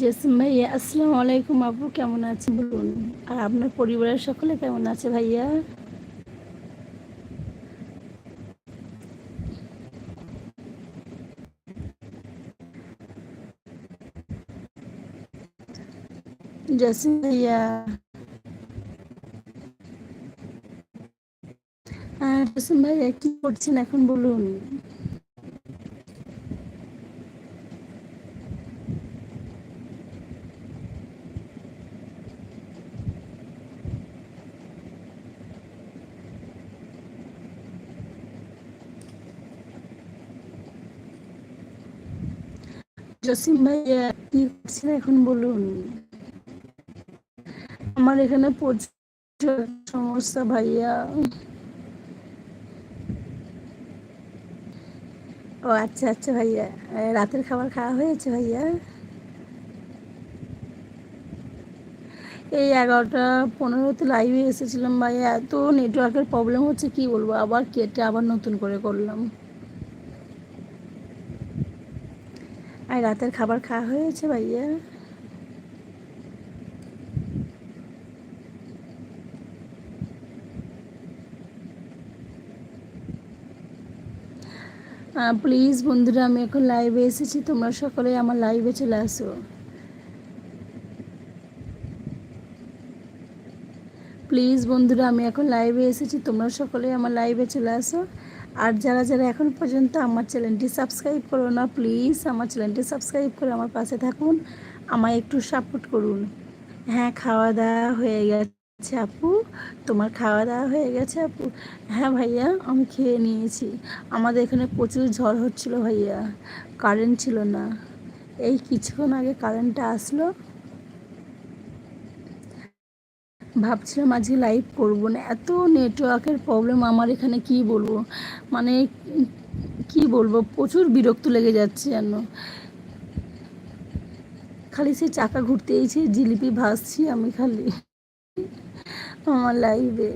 জেসিম ভাইয়া, আসসালামু আলাইকুম আপু, কেমন আছেন? বলুন। আর আপনার পরিবারের সকলে কেমন আছে ভাইয়া? জেসিম ভাইয়া। জেসিম ভাইয়া, কি করছেন এখন বলুন? জসিম ভাইয়া, কি করছেন এখন বলুন? আমার এখানে প্রচুর সমস্যা ভাইয়া। ও আচ্ছা আচ্ছা ভাইয়া। রাতের খাবার খাওয়া হয়েছে ভাইয়া? এই এগারোটা পনেরো পনেরোতে লাইভে এসেছিলাম ভাইয়া এত নেটওয়ার্কের প্রবলেম হচ্ছে কি বলব? আবার কেটে আবার নতুন করে করলাম। আর রাতের খাবার খাওয়া হয়েছে ভাইয়া। প্লিজ বন্ধুরা, আমি এখন লাইভে এসেছি, তোমরা সকলে আমার লাইভে চলে আসো। প্লিজ বন্ধুরা, আমি এখন লাইভে এসেছি, তোমরা সকলে আমার লাইভে চলে আসো। আর যারা যারা এখন পর্যন্ত আমার চ্যানেলটি সাবস্ক্রাইব করো না, প্লিজ আমার চ্যানেলটি সাবস্ক্রাইব করে আমার পাশে থাকুন, আমায় একটু সাপোর্ট করুন। হ্যাঁ খাওয়া দাওয়া হয়ে গেছে আপু। তোমার খাওয়া দাওয়া হয়ে গেছে আপু? হ্যাঁ ভাইয়া, আমি খেয়ে নিয়েছি। আমাদের এখানে প্রচুর ঝড় হচ্ছিল ভাইয়া। কারেন্ট ছিল না। এই কিছুক্ষণ আগে কারেন্টটা আসলো। ভাবছিলাম আজকে লাইভ করব না। এত নেটওয়ার্কের প্রবলেম আমার এখানে কি বলব? মানে কি বলব? প্রচুর বিরক্ত লেগে যাচ্ছে যেন। খালি সে চাকা ঘুরতে এসে জিলিপি ভাসছি আমি খালি। আমার লাইভে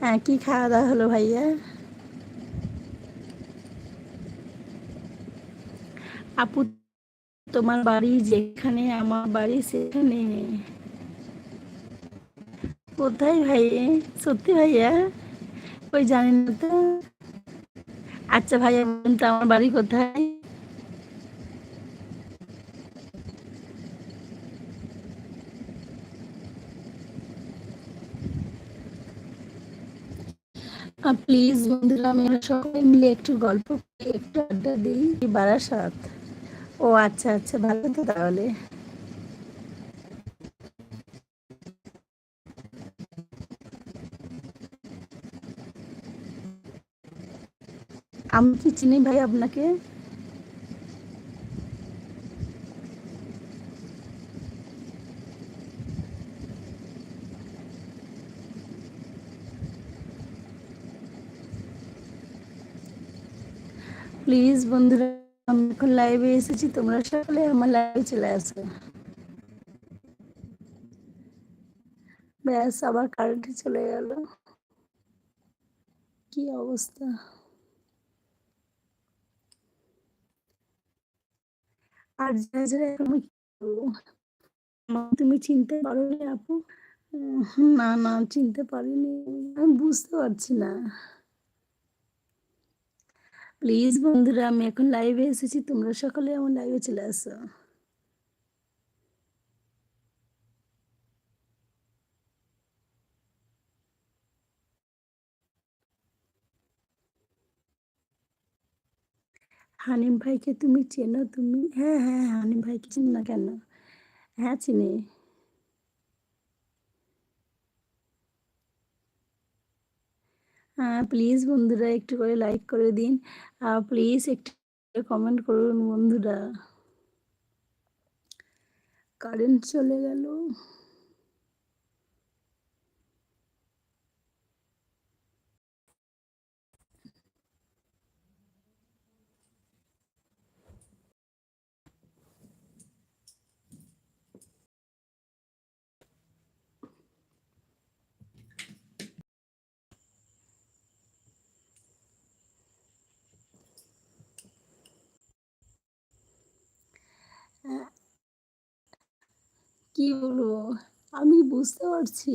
হ্যাঁ কি খাওয়া দাওয়া হলো ভাইয়া? আপু, তোমার বাড়ি যেখানে, আমার বাড়ি সেখানে। কোথায় ভাই সত্যি ভাইয়া? ওই জানি না তো। আচ্ছা ভাইয়া, বলুন তো, আমার বাড়ি কোথায়? প্লিজ বন্ধুরা, আমরা সবাই মিলে একটু গল্প একটু আড্ডা দিই। বারাসাত। ও আচ্ছা আচ্ছা ভালো তো তাহলে। আমি কি চিনি ভাই আপনাকে? প্লিজ বন্ধুরা, আমি এখন লাইভে এসেছি, তোমরা সকলে আমার লাইভে চলে আসো। ব্যাস, আবার কারেন্টে চলে গেল। কি অবস্থা? আর যারা তুমি চিনতে পারো আপু? না না, চিনতে পারিনি। আমি বুঝতে পারছি না। প্লিজ বন্ধুরা, আমি এখন লাইভে এসেছি। তোমরা সকলে আমার লাইভে চলে আসো। হানিম ভাইকে তুমি চেনো? তুমি হ্যাঁ হ্যাঁ হানিম ভাইকে চিন না কেন? হ্যাঁ চিনি। প্লিজ বন্ধুরা একটু করে লাইক করে দিন। আর প্লিজ একটু কমেন্ট করুন বন্ধুরা। কারেন্ট চলে গেল। কি বলব? আমি বুঝতে পারছি।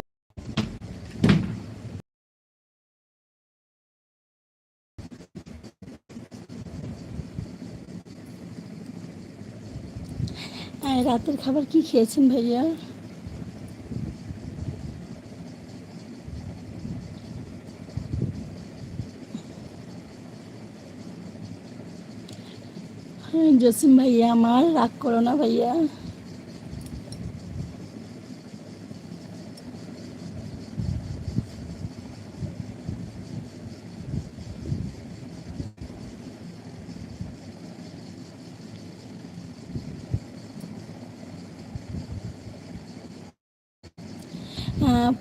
রাতের খাবার কি খেয়েছেন ভাইয়া? হ্যাঁ জসিম ভাইয়া, আমার রাগ করো না ভাইয়া।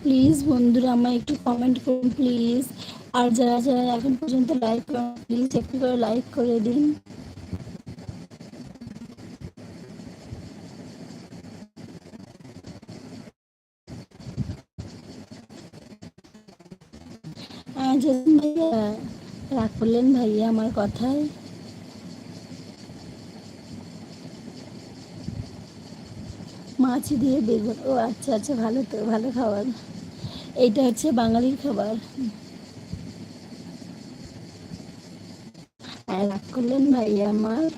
প্লিজ বন্ধুরা, আমায় একটু কমেন্ট করুন প্লিজ আর যারা যারা এখন পর্যন্ত লাইক করেন প্লিজ একটু করে লাইক করে দিন। রাগ করলেন ভাইয়া আমার কথায়। মাছ দিয়ে বেগুন। ও আচ্ছা আচ্ছা ভালো তো, ভালো খাবার। এইটা হচ্ছে বাঙালির খাবার। হ্যাঁ রাগ করলেন ভাইয়া আমার।